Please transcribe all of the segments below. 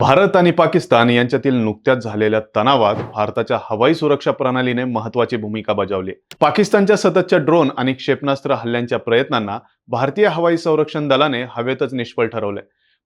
भारत आणि पाकिस्तान यांच्यातील नुकत्याच झालेल्या तणावात भारताच्या हवाई सुरक्षा प्रणालीने महत्वाची भूमिका बजावली. पाकिस्तानच्या सततच्या ड्रोन आणि क्षेपणास्त्र हल्ल्यांच्या प्रयत्नांना भारतीय हवाई संरक्षण दलाने हवेतच निष्फळ ठरवले.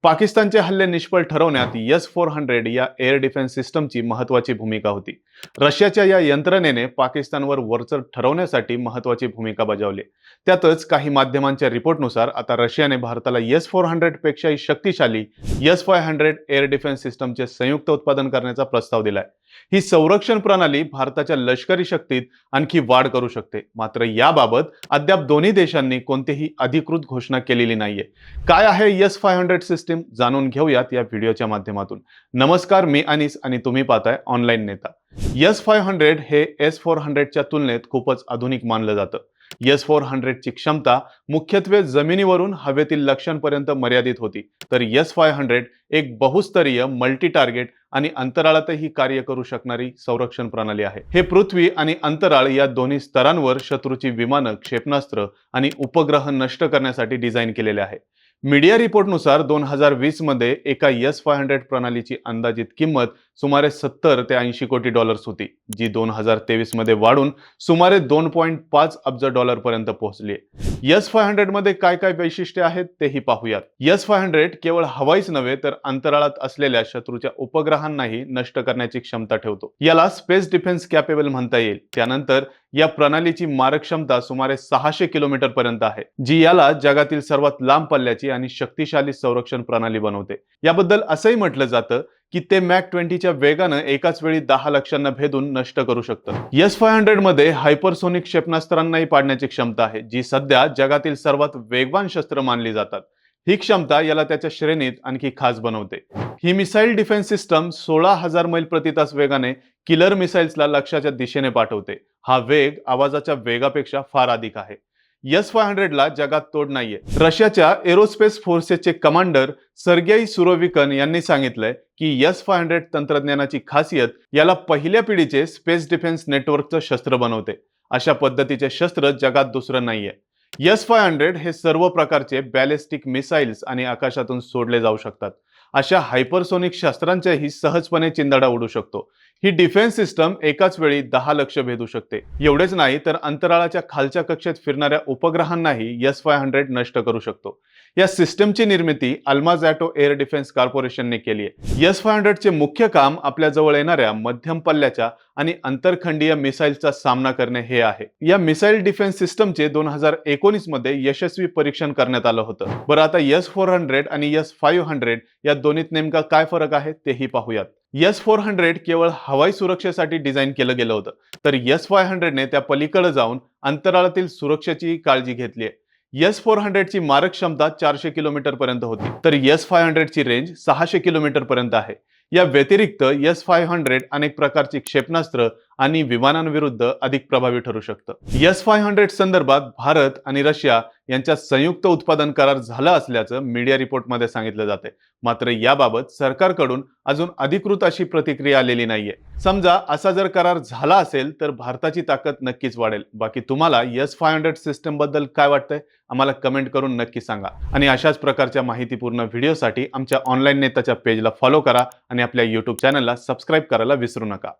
पाकिस्तानचे हल्ले निष्फळ ठरवण्यात एस फोर हंड्रेड या एअर डिफेन्स सिस्टमची महत्वाची भूमिका होती. रशियाच्या या यंत्रणेने पाकिस्तानवर वरचढ ठरवण्यासाठी महत्वाची भूमिका बजावली. त्यातच काही माध्यमांच्या रिपोर्टनुसार आता रशियाने भारताला एस फोर हंड्रेड पेक्षाही शक्तिशाली S five hundred air defence सिस्टमचे संयुक्त उत्पादन करण्याचा प्रस्ताव दिलाय. ही संरक्षण प्रणाली भारताच्या लष्करी शक्तीत आणखी वाढ करू शकते. मात्र याबाबत अद्याप दोन्ही देशांनी कोणतीही अधिकृत घोषणा केलेली नाहीये. काय आहे एस फाय हंड्रेड सिस्टीम जाणून घेऊयात या व्हिडिओच्या माध्यमातून. नमस्कार मी अनिस आणि तुम्ही पाहताय ऑनलाईन नेता. एस फाय हंड्रेड हे एस फोर हंड्रेडच्या तुलनेत खूपच आधुनिक मानलं जातं. एस फोर हंड्रेडची क्षमता मुख्यत्वे जमिनीवरून हवेतील लक्ष्यांपर्यंत मर्यादित होती. तर एस फाय हंड्रेड एक बहुस्तरीय मल्टी टार्गेट आणि अंतराळातही कार्य करू शकणारी संरक्षण प्रणाली आहे. हे पृथ्वी आणि अंतराळ या दोन्ही स्तरांवर शत्रूची विमानं क्षेपणास्त्र आणि उपग्रह नष्ट करण्यासाठी डिझाईन केलेले आहे. मीडिया रिपोर्टनुसार दोन हजार वीसमध्ये एका यस फाय हंड्रेड प्रणालीची अंदाजित किंमत सुमारे सत्तर ते ऐंशी कोटी डॉलर्स होती जी दोन हजार तेवीसमध्ये वाढून सुमारे दोन पॉईंट पाच अब्ज डॉलरपर्यंत पोहोचली एस फाय हंड्रेडमध्ये काय काय वैशिष्ट्ये आहेत तेही पाहूयात. एस फाय हंड्रेड केवळ हवाईच नव्हे तर अंतराळात असलेल्या शत्रूच्या उपग्रहांनाही नष्ट करण्याची क्षमता ठेवतो. याला स्पेस डिफेन्स कॅपेबल म्हणता येईल. त्यानंतर या प्रणालीची मारक क्षमता सुमारे सहाशे किलोमीटर पर्यंत आहे जी याला जगातील सर्वात लांब पल्ल्याची आणि शक्तिशाली संरक्षण प्रणाली बनवते. याबद्दल असंही म्हटलं जातं की ते मॅक ट्वेंटीच्या वेगानं एकाच वेळी दहा लक्षांना भेदून नष्ट करू शकतं एस फाय हंड्रेडमध्ये हायपरसोनिक क्षेपणास्त्रांनाही पाडण्याची क्षमता आहे जी सध्या जगातील सर्वात वेगवान शस्त्र मानली जातात. ही क्षमता याला त्याच्या श्रेणीत आणखी खास बनवते. ही मिसाईल डिफेन्स सिस्टम सोळा हजार मैल प्रति तास वेगाने किलर मिसाईल्सला लक्ष्याच्या दिशेने पाठवते. हा वेग आवाजाच्या वेगापेक्षा फार अधिक आहे. एस फाय हंड्रेडला जगात तोड नाहीये. रशियाच्या एरोस्पेस फोर्सेसचे कमांडर सर्गेई सुरोविकन यांनी सांगितलंय की एस फाय हंड्रेड तंत्रज्ञानाची खासियत याला पहिल्या पिढीचे स्पेस डिफेन्स नेटवर्कचं शस्त्र बनवते. अशा पद्धतीचे शस्त्र जगात दुसरं नाहीये. एस फाय हंड्रेड हे सर्व प्रकारचे बॅलिस्टिक मिसाईल्स आणि आकाशातून सोडले जाऊ शकतात. अशा हायपरसोनिक शस्त्रांच्याही सहजपणे चिंदाडा उडू शकतो. ही डिफेन्स सिस्टम एकाच वेळी दहा लक्ष भेदू शकते. एवढेच नाही तर अंतराळाच्या खालच्या कक्षेत फिरणाऱ्या उपग्रहांनाही एस फाय हंड्रेड नष्ट करू शकतो. या सिस्टमची निर्मिती अल्माझॅटो एअर डिफेन्स कॉर्पोरेशनने केली आहे. एस फाय हंड्रेडचे मुख्य काम आपल्या जवळ येणाऱ्या मध्यम पल्ल्याच्या आणि अंतरखंडीय मिसाईलचा सामना करणे हे आहे. या मिसाईल डिफेन्स सिस्टमचे दोन हजार एकोणीसमध्ये यशस्वी परीक्षण करण्यात आलं होतं. बरं आता एस फोर हंड्रेड आणि एस फाईव्ह हंड्रेड या दोन्हीत नेमका काय फरक आहे तेही पाहूयात. यस फोर हंड्रेड केवळ हवाई सुरक्षेसाठी डिझाईन केलं गेलं होतं. तर यस फाय हंड्रेडने त्या पलीकडे जाऊन अंतराळातील सुरक्षेची काळजी घेतली आहे. यस फोर हंड्रेडची मारक क्षमता चारशे किलोमीटर पर्यंत होती. तर यस फाय हंड्रेडची रेंज सहाशे किलोमीटर पर्यंत आहे. या व्यतिरिक्त यस फाय हंड्रेड अनेक प्रकारची क्षेपणास्त्र आणि विमानांविरुद्ध अधिक प्रभावी ठरू शकतं. यस फाय हंड्रेड संदर्भात भारत आणि रशिया यांच्या संयुक्त उत्पादन करार झाला असल्याचं मीडिया रिपोर्टमध्ये सांगितलं जाते मात्र याबाबत सरकारकडून अजून अधिकृत अशी प्रतिक्रिया आलेली नाहीये. समजा असा जर करार झाला असेल तर भारताची ताकद नक्कीच वाढेल. बाकी तुम्हाला यस फाय हंड्रेड सिस्टमबद्दल काय वाटतंय? आम्हाला कमेंट करून नक्की सांगा. आणि अशाच प्रकारच्या माहितीपूर्ण व्हिडिओसाठी आमच्या ऑनलाईन नेताच्या पेजला फॉलो करा आणि आपल्या यूट्यूब चॅनलला सबस्क्राईब करायला विसरू नका.